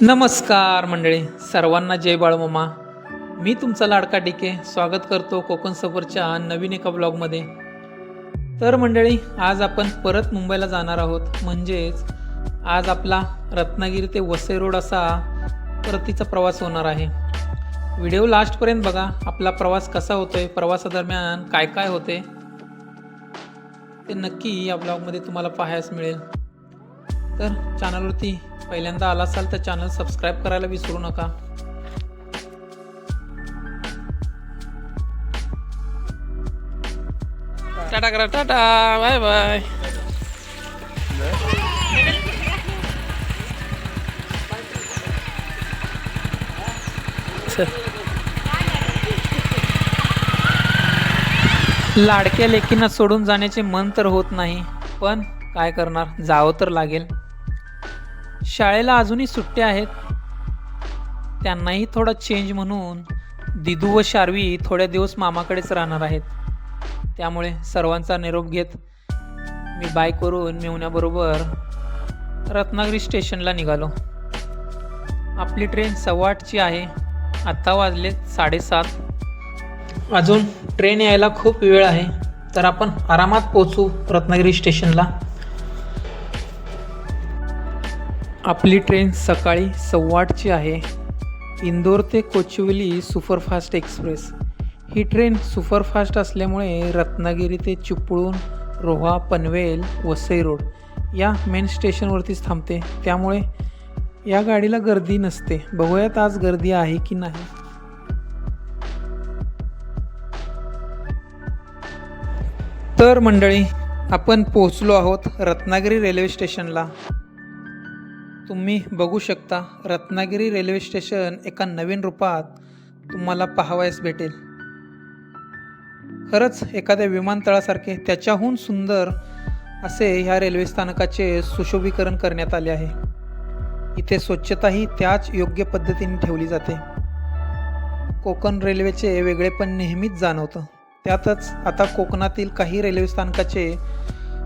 नमस्कार मंडळी सर्वांना जय बाळमामा. मी तुमचा लाडका डिके स्वागत करतो कोकण सफरच्या नवीन एका ब्लॉगमध्ये. तर मंडळी आज आपण परत मुंबईला जाणार आहोत. म्हणजेच आज आपला रत्नागिरी ते वसई रोड असा परतीचा प्रवास होणार आहे. व्हिडिओ लास्टपर्यंत बघा आपला प्रवास कसा होतोय प्रवासादरम्यान काय काय होते ते नक्की या ब्लॉगमध्ये तुम्हाला पाहायस मिळेल. तर चॅनलवरती पहिल्यांदा आला असाल तर चॅनल सबस्क्राईब करायला विसरू नका. टाटा करा टाटा बाय बाय. लाडक्या लेकींना सोडून जाण्याचे मन तर होत नाही पण काय करणार? जावं तर लागेल. शाळेला अजूनही सुट्ट्या आहेत. त्यांनाही थोडा चेंज म्हणून दिदू व शार्वी थोड्या दिवस मामाकडेच राहणार आहेत. त्यामुळे सर्वांचा निरोप घेत मी बाईकवरून मेवण्याबरोबर रत्नागिरी स्टेशनला निघालो. आपली ट्रेन सव्वा आठची आहे. आत्ता वाजले साडेसात. अजून ट्रेन यायला खूप वेळ आहे. तर आपण आरामात पोचू रत्नागिरी स्टेशनला. आपली ट्रेन सकाळी सव्वा आठची आहे. इंदोर ते कोचिवली सुपरफास्ट एक्सप्रेस. ही ट्रेन सुपरफास्ट असल्यामुळे रत्नागिरी ते चिपळूण रोहा पनवेल वसई रोड या मेन स्टेशनवरतीच थांबते. त्यामुळे या गाडीला गर्दी नसते. बघूयात आज गर्दी आहे की नाही. तर मंडळी आपण पोहोचलो आहोत रत्नागिरी रेल्वे स्टेशनला. तुम्ही बघू शकता रत्नागिरी रेल्वे स्टेशन एका नवीन रूपात तुम्हाला पाहावयास भेटेल. खरंच एखाद्या विमानतळासारखे त्याच्याहून सुंदर असे ह्या रेल्वे स्थानकाचे सुशोभीकरण करण्यात आले आहे. इथे स्वच्छताही त्याच योग्य पद्धतीने ठेवली जाते. कोकण रेल्वेचे वेगळेपण नेहमीच जाणवतं. त्यातच आता कोकणातील काही रेल्वे स्थानकाचे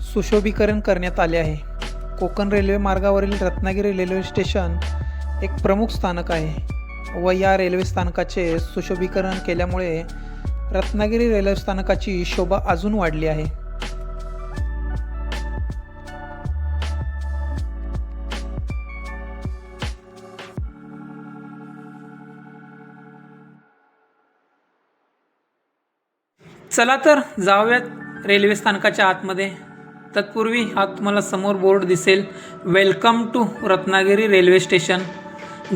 सुशोभीकरण करण्यात आले आहे. कोकण रेल्वे मार्गावरील रत्नागिरी रेल्वे स्टेशन एक प्रमुख स्थानक आहे. व या रेल्वे स्थानकाचे सुशोभीकरण केल्यामुळे रत्नागिरी रेल्वे स्थानकाची शोभा अजून वाढली आहे. चला तर जाऊयात रेल्वे स्थानकाच्या आतमध्ये. तत्पूर्वी हा तुम्हाला समोर बोर्ड दिसेल. Welcome to Ratnagiri railway station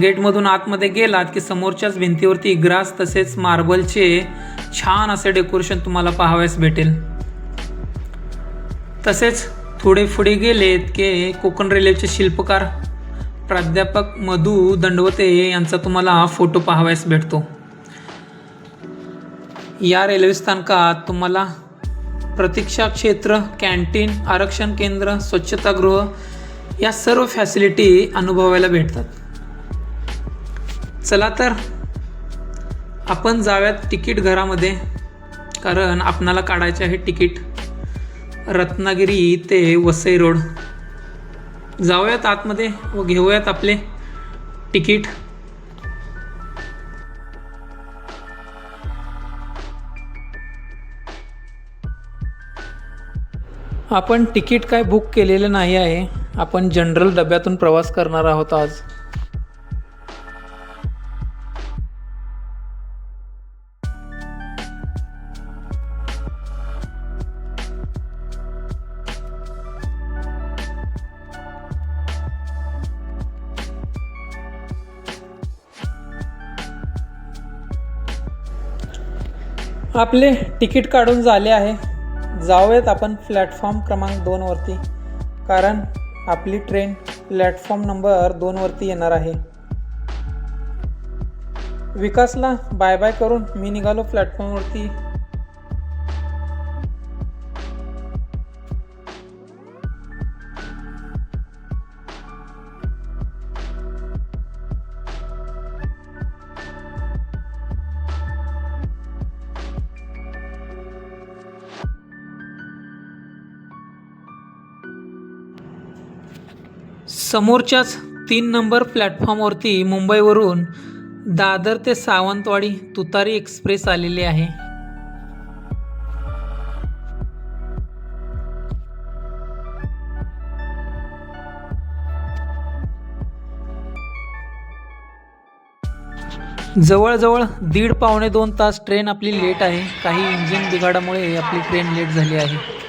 गेटमधून आतमध्ये गेलात की समोरच्याच भिंतीवरती ग्रास तसेच मार्बलचे छान असे डेकोरेशन तुम्हाला पाहावयास भेटेल. तसेच थोडे पुढे गेलेत की कोकण रेल्वेचे शिल्पकार प्राध्यापक मधु दंडवते यांचा तुम्हाला फोटो पाहावयास भेटतो. या रेल्वे स्थानकात तुम्हाला प्रतीक्षा क्षेत्र कॅन्टीन आरक्षण केंद्र स्वच्छतागृह या सर्व फॅसिलिटी अनुभवायला भेटतात. चला तर आपण जाऊयात तिकीट घरामध्ये कारण आपणाला काढायचे आहे तिकीट. रत्नागिरी ते वसई रोड. जाऊयात आतमध्ये व घेऊयात आपले तिकीट. आपण तिकीट काय बुक केलेलं नाही आहे. आपण जनरल डब्यातून प्रवास करणार आहोत आज. आपले तिकीट काढून झाले आहे. जाऊयात आपण प्लॅटफॉर्म क्रमांक दोनवरती कारण आपली ट्रेन प्लॅटफॉर्म नंबर दोनवरती येणार आहे. विकासला बाय बाय करून मी निघालो प्लॅटफॉर्मवरती समोरच्याच तीन नंबर प्लॅटफॉर्मवरती मुंबईवरून दादर ते सावंतवाडी तुतारी एक्सप्रेस आलेली आहे. जवळजवळ दीड पावणे दोन तास ट्रेन आपली लेट आहे. काही इंजिन बिघाडामुळे आपली ट्रेन लेट झाली आहे.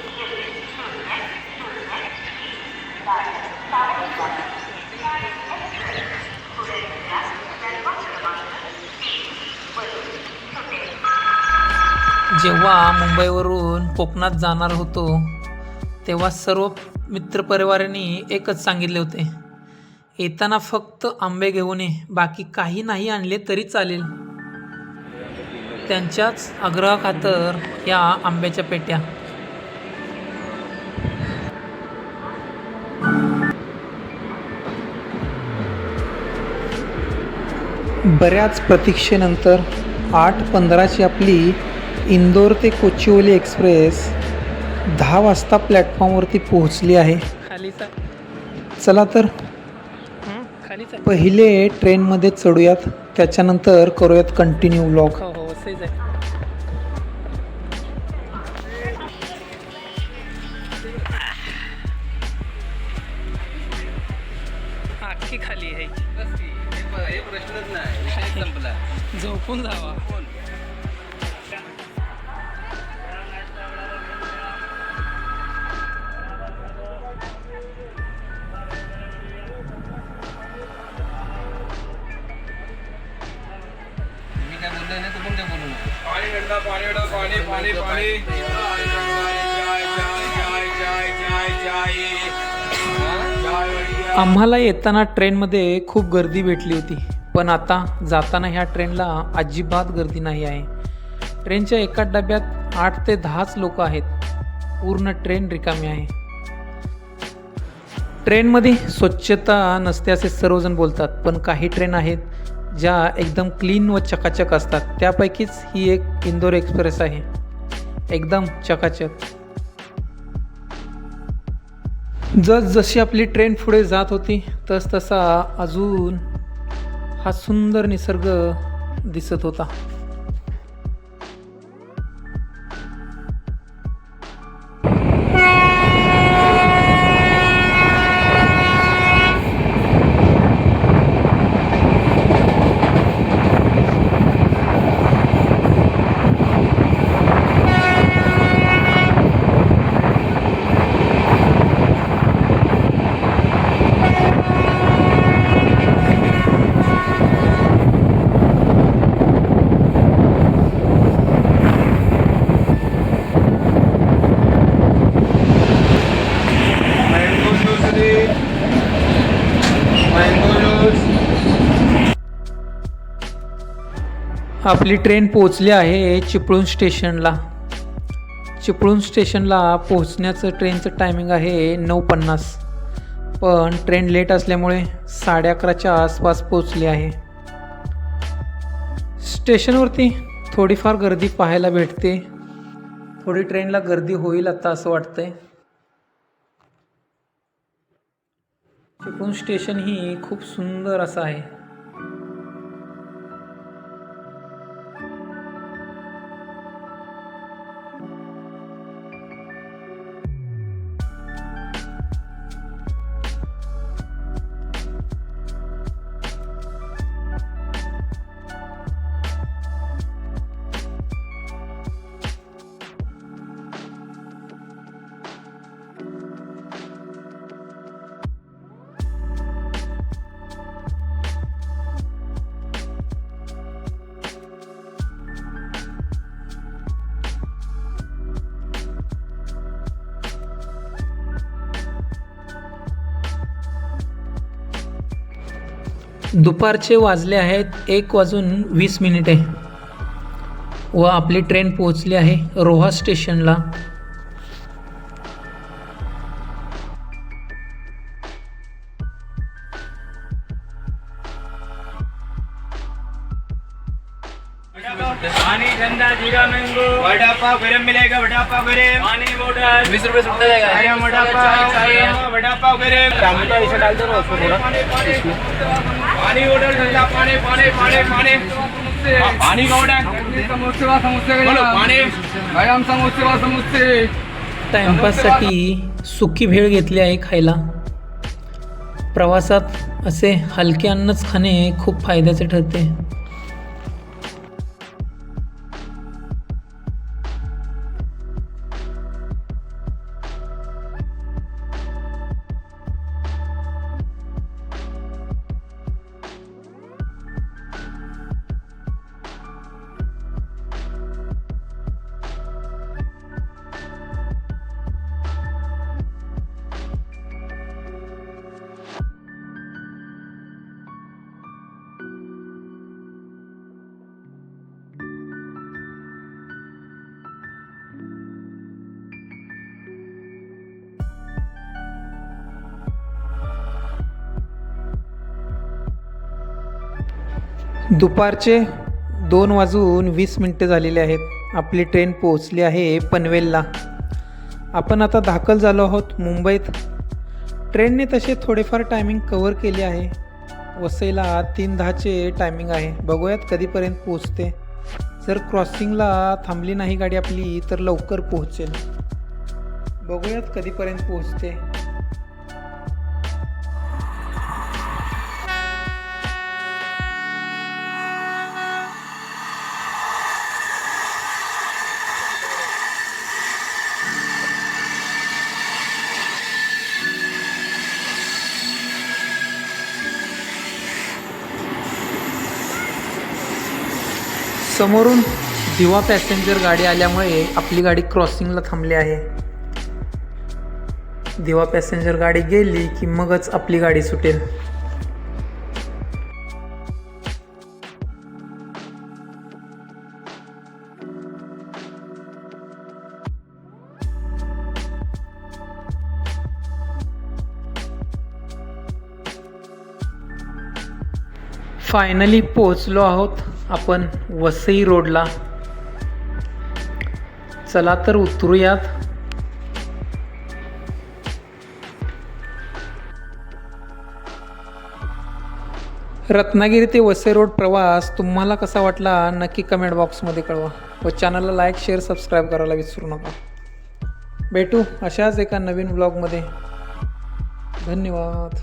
जेव्हा मुंबईवरून कोकणात जाणार होतो तेव्हा सर्व मित्रपरिवारांनी एकच सांगितले होते येताना फक्त आंबे घेऊन ये बाकी काही नाही आणले तरी चालेल. त्यांच्याच आग्रहाखातर या आंब्याच्या पेट्या. बऱ्याच प्रतीक्षेनंतर आठ पंधराची आपली इंदोर ते कोचिवली एक्सप्रेस दहा वाजता प्लॅटफॉर्मवरती पोहोचली आहे. चला तर पहिले ट्रेनमध्ये चढूयात त्याच्यानंतर करूयात कंटिन्यू व्लॉग हो हो खाली आहे. प्रश्नच नाही संपला. झोपून जावा. पाणी पाणी पाणी पाणी. आम्हाला येताना ट्रेनमध्ये खूप गर्दी भेटली होती पण आता जाताना ह्या ट्रेनला अजिबात गर्दी नाही आहे. ट्रेनच्या एका डब्यात आठ ते दहाच लोक आहेत. पूर्ण ट्रेन रिकामी आहे. ट्रेनमध्ये स्वच्छता नसते असे सर्वजण बोलतात पण काही ट्रेन आहेत ज्या एकदम क्लीन व चकाचक असतात त्यापैकीच ही एक इंदोर एक्सप्रेस आहे. एकदम चकाचक. जस जशी आपली ट्रेन पुढे जात होती तस तसा अजून हा सुंदर निसर्ग दिसत होता. आपली ट्रेन पोहोचली आहे चिपळूण स्टेशनला. चिपळूण स्टेशनला पोहोचण्याचं ट्रेनचं टायमिंग आहे नऊ पन्नास पण ट्रेन लेट असल्यामुळे साडे अकराच्या आसपास पोहोचली आहे. स्टेशनवरती थोडीफार गर्दी पाहायला भेटते. थोडी ट्रेनला गर्दी होईल आता असं वाटतंय. चिपळूण स्टेशन ही खूप सुंदर असं आहे. दुपारचे वाजले आहेत एक वाजून वीस मिनिटे. व आपली ट्रेन पोहोचली आहे रोहा स्टेशनला पानी ठंडा जीरा मैंगो. वड़ा पाव गरम मिलेगा वड़ा पाव गरम. पानी बॉटल वीस रुपये सुट्टा जाएगा. आया वड़ा पाव आया वड़ा पाव गरम. टमाटर इसे डाल दो उसको थोड़ा? पानी बॉटल ठंडा पानी पानी पानी पानी. हाँ, पानी का ऑर्डर समोसे वा समोसे बोलो पानी. भाई हम समोसे वा समोसे. टाइमपाससाठी सुकी भेळ घेतली आहे खायला. प्रवासात असे हलके अन्नच खाणे खूप फायद्याचे ठरते. दुपारचे दोन वाजून वीस मिनटं झालेले आहेत. आपली ट्रेन पोहोचली आहे पनवेलला. आपण आता दाखल झालो आहोत मुंबईत. ट्रेनने तसे थोडेफार टायमिंग कवर केले आहे. वसईला तीन दहाचे टायमिंग आहे. बघूयात कधीपर्यंत पोहोचते. जर क्रॉसिंगला थांबली नाही गाडी आपली तर लवकर पोहोचेल. बघूयात कधीपर्यंत पोहोचते. समोरून दिवा पॅसेंजर गाडी आल्यामुळे आपली गाडी क्रॉसिंगला थांबली आहे. दिवा पॅसेंजर गाडी गेली की मगच आपली गाडी सुटेल. फायनली पोचलो आहोत. आपण वसई रोडला चला तर उतरूयात. रत्नागिरी ते वसई रोड प्रवास तुम्हाला कसा वाटला नक्की कमेंट बॉक्समध्ये कळवा. व चॅनलला लाईक शेअर सबस्क्राईब करायला विसरू नका. भेटू अशाच एका नवीन ब्लॉगमध्ये धन्यवाद.